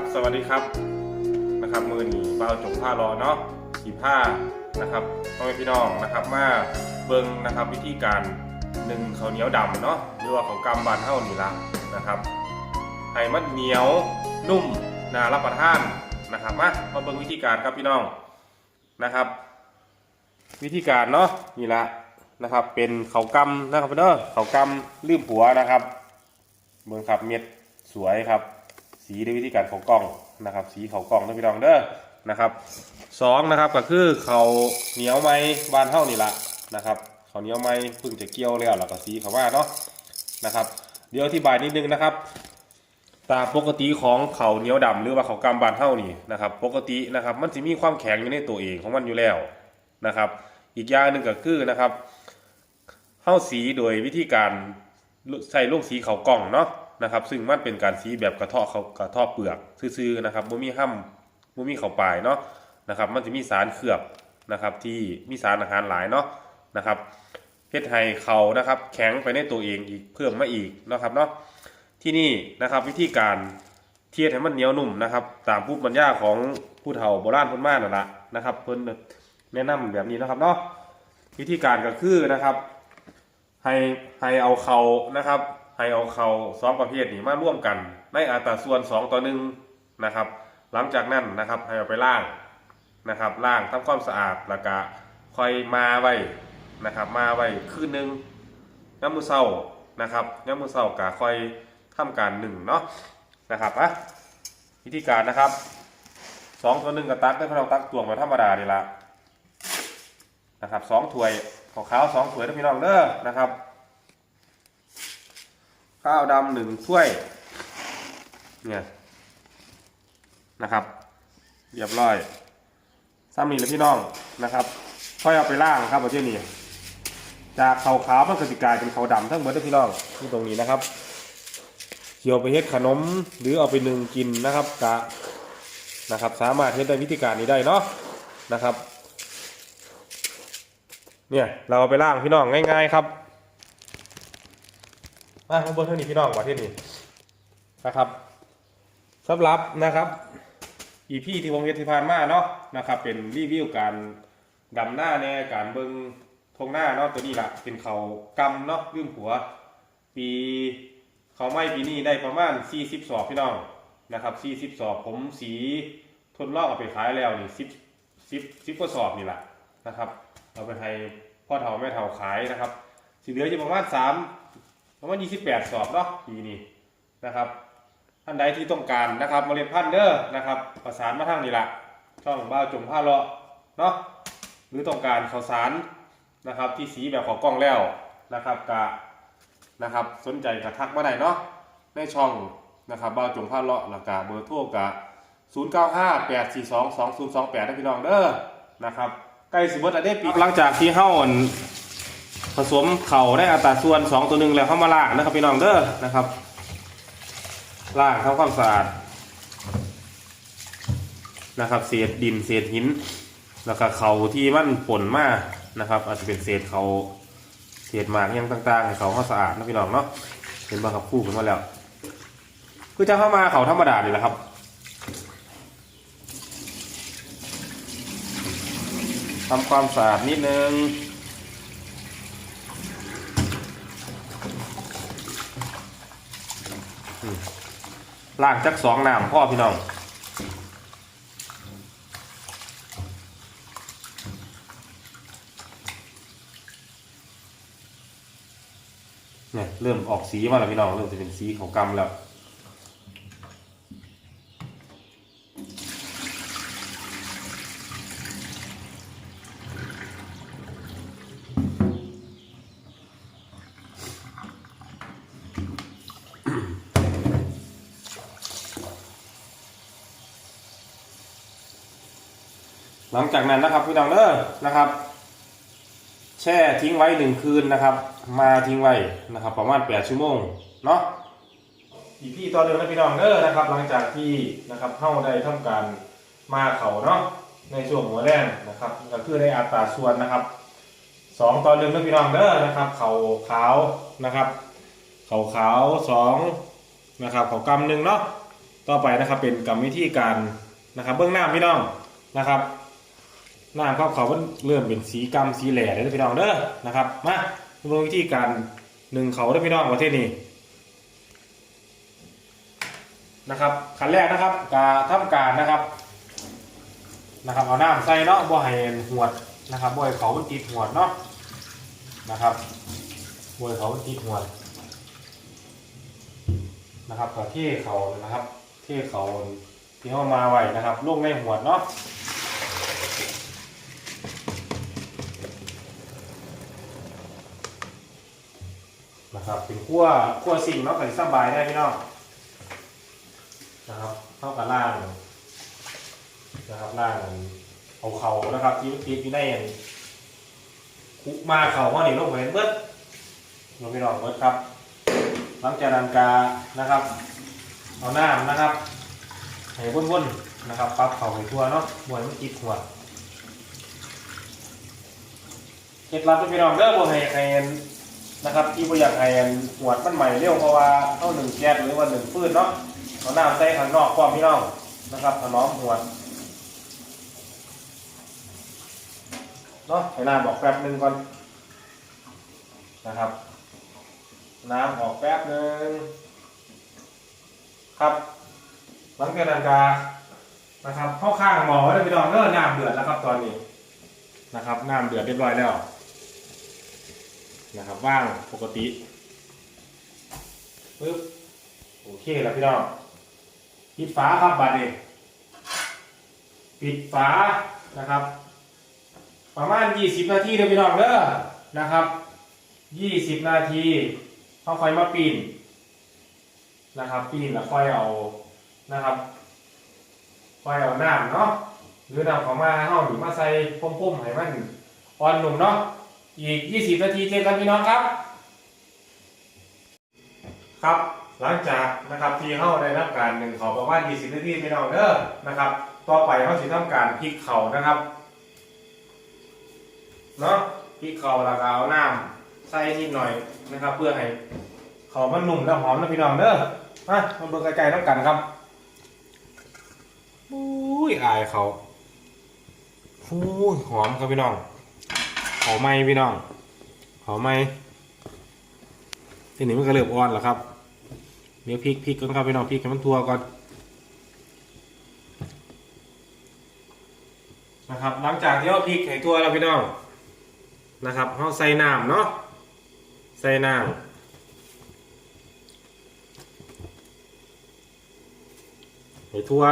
ครับสวัสดีครับนะครับ มือหนีเบาจงผ้ารอเนาะสีผ้านะครับพ่อแม่พี่น้องนะครับมาเบิ่งนะครับวิธีการหนึ่งข้าวเหนียวดำเนาะหรือว่าข้าวกำบานเท่านี่ละนะครับให้มันเหนียวนุ่มน่ารับประทานนะครับมามาเบิ่งวิธีการครับพี่น้องนะครับ วิธีการเนาะนี่ละนะครับ เป็นข้าวกำนะครับเด้อข้าวกำลืมหัวนะครับเบิ่งครับเม็ดสวยครับ สีด้วยวิธีการเของกล้องนะครับ สีเขากล้องนะพี่น้องเด้อนะครับสองนะครับก็คือเขาเหนียวไม้บานเท่านี่ละนะครับเขาเหนียวไม้พิ่งจะเกี่ยวแล้วแล้วก็สีเขาว่าเนาะนะครับ เดี๋ยวอธิบายนิดนึงนะครับตาปกติของเขาเหนียวดำหรือว่าเขากำบานเท่านี่นะครับ ปกตินะครับ มันจะมีความแข็งอยู่ในตัวเองของมันอยู่แล้วนะครับ อีกอย่างหนึ่งก็คือนะครับเข้าสีโดยวิธีการใส่ลูกสีเขากล้องเนาะ นะครับ ซึ่งมันเป็นการสีแบบกระเทาะเขากระเทาะเปลือกซื่อๆนะครับบ่มีห้ำบ่มีเข้าปลายเนาะนะครับ มันจะมีสารเคลือบนะครับ ที่มีสารอาหารหลายเนาะนะครับเฮ็ดให้เขานะครับ แข็งไปในตัวเองอีกเพิ่มมาอีกนะครับเนาะที่นี่นะครับวิธีการเทียดให้มันเหนียวนุ่มนะครับ ตามผู้บรรยาของผู้เฒ่าโบราณพิ่นมานั่นละนะครับเพิ่นแนะนำแบบนี้นะครับเนาะวิธีการก็คือนะครับ ให้ให้เอาเขานะครับ ให้เอาเขาสองประเภทนี้มาร่วมกัน ในอัตราส่วนสองต่อหนึ่งนะครับ หลังจากนั้นนะครับให้เอาไปล่างนะครับล่างทำความสะอาดแล้วก็ค่อยมาไว้นะครับ มาไว้คืนหนึ่งย้ำมือเศร้านะครับย้ำมือเศร้ากะค่อยทำการหนึ่งเนาะนะครับอะวิธีการนะครับสองต่อหนึ่งกับตักได้พลังตักตวงแบบธรรมดาดีละนะครับสองถ้วยของขาวสองถ้วยนะพี่น้องเด้อนะครับ ข้าวดำหนึ่งถ้วย เนี่ย นะครับ เรียบร้อยซ้ำนี่แล้วพี่น้องนะครับ ค่อยเอาไปล่างครับประเทศนี้ จากขาวขาวมันก็สิกลายเป็นขาวดำทั้งหมดเลยพี่น้องที่ตรงนี้นะครับเกี่ยวไปเฮ็ดขนมหรือเอาไปนึ่งกินนะครับกะนะครับ สามารถเฮ็ดได้วิธีการนี้ได้เนาะนะครับ เนี่ยเราเอาไปล่างพี่น้องง่าย ๆ ครับ มาข้างบนเท่านี้พี่น้องกว่าที่นี่นะครับสำหรับนะครับอีพีที่วงเฮ็ดที่ผ่านมาเนาะนะครับ เป็นรีวิวการดำหน้าแน่การเบิงทงหน้าเนาะตัวนี้ละเป็นเขากำเนาะลืมหัว ปีเขาไม่ปีนี้ได้ประมาณ 40สอบพี่น้องนะครับ40สอบผมสีทดลองเอาไปขายแล้วนี่10 10 10กว่าสอบนี่แหละนะครับ เอาไปให้พ่อเฒ่าแม่เฒ่าขายนะครับสีเหลือจะประมาณ3 ประมาณ28 สอบเนาะปีนี้นะครับท่านใดที่ต้องการนะครับเมล็ดพันธุ์เด้อนะครับ ประสานมาทางนี้ละช่องบ้าจงผ้าเลาะเนาะหรือต้องการข่าวสารนะครับที่สีแบบของกล้องแล้วนะครับกะนะครับสนใจกระทักมาได้เนาะในช่องนะครับบ้าจงผ้าเลาะแล้วกะเบอร์โทรกะ095 842 2028นะพี่น้องเด้อนะครับใกล้สิบวันอเดปีหลังจากที่เข้าอ่อน ผสมเข่าได้อัตราส่วน 2 ตัวหนึ่งแล้วเข้ามาล่างนะครับพี่น้องเด้อนะครับล่างทำความสะอาดนะครับ เศษดินเศษหิน แล้วก็เข่าที่มันผลมากนะครับ อาจจะเป็นเศษเขาเศษหมากยังต่างๆให้เขาเขาสะอาดนะพี่น้องเนาะเห็นบ้างครับคู่กันมาแล้วคือจะเข้ามาเขาธรรมดานี่แหละครับทำความสะอาดนิดนึง ล่างจักสองน้ำพ่อพี่น้องเนี่ยเริ่มออกสีมาแล้วพี่น้องเริ่มจะเป็นสีของกำแล้ว ลังจากนั้นนะครับพี่น้องเด้อนะครับ แช่ทิ้งไว้หนึ่งคืนนะครับ มาทิ้งไว้นะครับ ประมาณแปดชั่วโมงเนาะอีพี่ต่อเดิมนะพี่น้องเด้อนะครับ หลังจากที่นะครับเข้าได้ทำการมาเขาเนาะในช่วงหัวแรงนะครับก็คือในอัตราส่วนนะครับสองต่อหนึ่งนะพี่น้องเด้อนะครับ เขาขาวนะครับ เขาขาวสองนะครับเขากำหนึ่งเนาะต่อไปนะครับเป็นกรรมวิธีการนะครับ เบื้องหน้าพี่น้องนะครับ น้าครับเขามันเริ่มเป็นสีกรรมสีแหล่เลยนะพี่น้องเด้อนะครับมาเบื้องวิธีการหนึ่งเขาเด้พี่น้องประเทศนี้นะครับขั้นแรกนะครับการทำการนะครับนะครับเอาน้ำใส่เนาะบ่ให้หวดนะครับบ่ให้เขามันติดหวดเนาะนะครับบ่ให้เขามันติดหวดนะครับก็เท่เขานะครับ เท่เขาที่เข้ามาไว้นะครับลูกในหัวดเนาะ นะครับเป็นขั้วขั้วสิ่งเนาะใส่สบายได้พี่น้องนะครับเข้ากับล่างนะครับล่างเอาเขานะครับที่ที่ที่ได้อย่างคุกมาเขาว่านี่ลงไปเบิดลงพี่น้องเบิดครับ หลังจากนั้นกานะครับ เอาน้ำนะครับให้วนๆนะครับปรับเข่าไปทั่วเนาะบวยมันติดหัวเคล็ดลับที่พี่น้องเด้อบ่ให้ใคร นะครับ ที่บ่อยากให้หัวดมันใหม่เร็วเพราะว่าเอาหนึ่งแก๊สหรือว่าหนึ่งฟืนเนาะเอาน้ำใส่ข้างนอกความพี่น้องนะครับถนอมหัวดเนาะให้น้ำออกแป๊บหนึ่งก่อนนะครับ น้ำออกแป๊บหนึ่งครับ หลังจากนั้นกานะครับเข้าข้างหมอไว้เลยพี่น้องเริ่มน้ำเดือดแล้วครับตอนนี้นะครับน้ำเดือดเรียบร้อยแล้ว นะครับว่างปกติปึ๊บโอเคแล้วพี่น้องปิดฝาครับบัดนี้ปิดฝานะครับ ประมาณ 20 นาทีเด้อพี่น้องเด้อนะครับ 20 นาทีเขาค่อยมาปีนนะครับ ปีนแล้วค่อยเอานะครับค่อยเอาน้ำเนาะหรือน้ำของมาเฮาหรือมาใส่พุ่มๆให้มันอ่อนหนุ่มเนาะ อีก 20 นาทีเจอกันพี่น้องครับ ครับหลังจากนะครับที่เฮาได้รับการหนึ่งเขาประมาณ20 นาทีพี่น้องเด้อนะครับ ต่อไปเฮาสิทำการพลิกเข่านะครับเนาะพริกเข่าแล้วก็เอาน้ำใส่นิดหน่อยนะครับ เพื่อให้เขามันนุ่มและหอมนะพี่น้องเด้อมามาเบิ่งไกลๆน้ำกันครับอุ้ยอายเขาอุ้ยหอมครับพี่น้อง เขาไหมพี่น้องเขาไหมทีนี้มันก็เริ่มอ่อนแล้วครับเดี๋ยวพริกพริกก่อนครับพี่น้องพริกให้มันทั่วก่อนนะครับ หลังจากที่เอาพริกให้ทั่วแล้วพี่น้องนะครับเราใส่น้ำเนาะใส่น้ำให้ทั่ว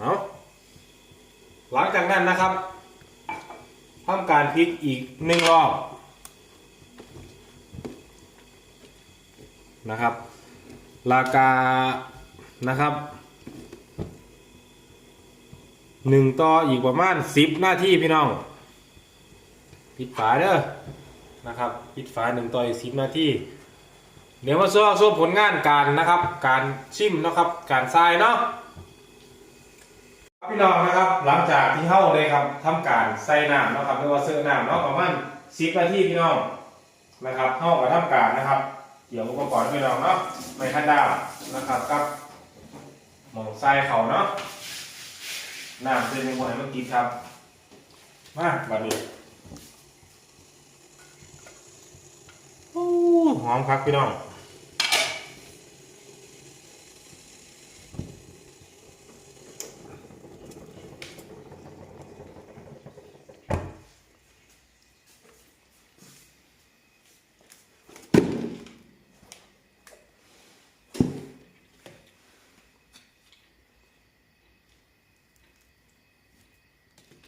เอา หลังจากนั้นนะครับทำการพลิกอีกหนึ่งรอบนะครับ ราคานะครับหนึ่งต่ออีกประมาณสิบหน้าที่พี่น้องปิดฝาเด้อนะครับปิดฝาหนึ่งต่ออีกสิบหน้าที่เดี๋ยวมาสู้สู้ผลงานการนะครับ การชิมนะครับ การทรายเนาะ พี่น้องนะครับหลังจากที่เข้าเลยครับทำการใส่น้ำนะครับเรียกว่าเสื้อน้ำเนาะประมาณสิบนาทีพี่น้องนะครับเข้ากับทำการนะครับเดี๋ยวอุปกรณ์พี่น้องเนาะไม่ขั้นดาวนะครับกับหมองทรายเขาเนาะน้ำเป็นยังไงเมื่อกี้ครับมาบัดนี้โอ้หอมครับพี่น้อง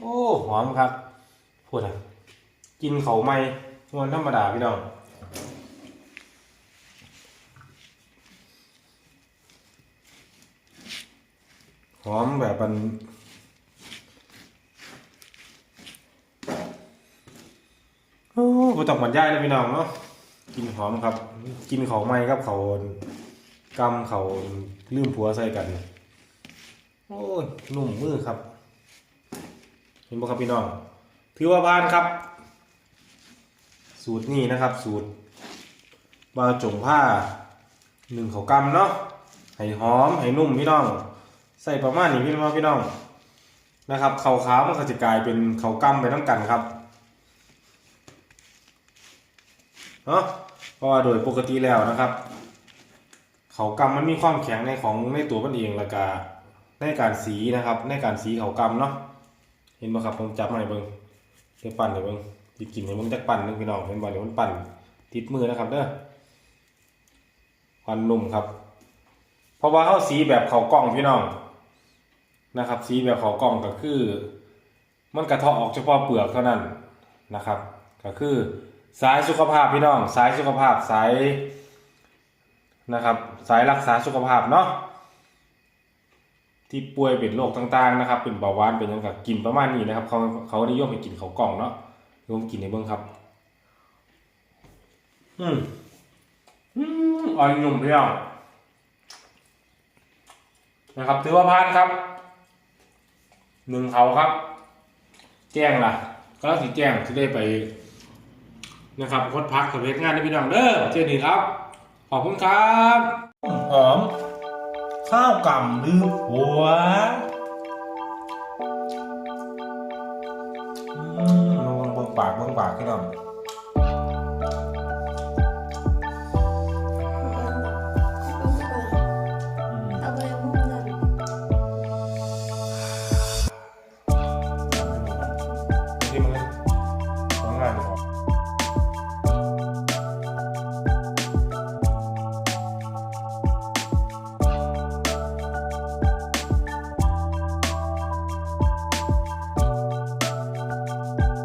โอ้หอมครับพูดอะกินเขาไม่มวนธรรมดาพี่น้องหอมแบบมันโอ้บ่ต้องบรรยายเลยพี่น้องเนาะกินหอมครับ กินเขาไม่ครับเขากำเขาลืมผัวใส่กัน โอ้ยนุ่มมือครับ เห็นบ่ครับพี่น้อง ถือว่าผ่านครับ สูตรนี้นะครับ สูตรบาจงผ้าหนึ่งเขากำเนาะให้หอมให้นุ่มพี่น้อง ใส่ประมาณนี้พี่น้องพี่น้องนะครับเขาขาวมันก็จะกลายเป็นเขากำไปทั้งกันครับเนาะเพราะว่าโดยปกติแล้วนะครับ เขากำมันมีความแข็งในของในตัวมันเองแล้วก็ในการสีนะครับ ในการสีเขากำเนาะ เห็นไหมครับผมจับมาให้เบิ่งเดี๋ยวปั่นให้เบิ่งสิกินให้เบิ่งจักปั่นนึงพี่น้องเห็นบ่เดี๋ยวมันปั่นติดมือนะครับเด้อควันนุ่มครับ เพราะว่าเขาสีแบบเขากล้องพี่น้องนะครับ สีแบบเขากล้องก็คือ มันกระเทาะออกเฉพาะเปลือกเท่านั้นนะครับ ก็คือสายสุขภาพพี่น้อง สายสุขภาพสายนะครับ สายรักษาสุขภาพเนาะ ที่ป่วยเป็นโรคต่างๆนะครับ เป็นเบาหวานเป็นยังกับกินประมาณนี้นะครับ เขาเขานิยมให้กินเขากล่องเนาะลองกินในเบื้องครับ อืมอืมอ่อนหนุ่มพี่น้องนะครับ ถือว่าผ่านครับหนึ่งเขาครับ แจ้งล่ะ ก็สิแจ้งที่ได้ไปนะครับคดพักกับเพชรงานในพี่น้องเด้อเจนี่ครับ ขอบคุณครับ หอม ข้าวกล่ำลืมหัวอืมลองเบิ่งปากเบิ่งปากพี่น้อง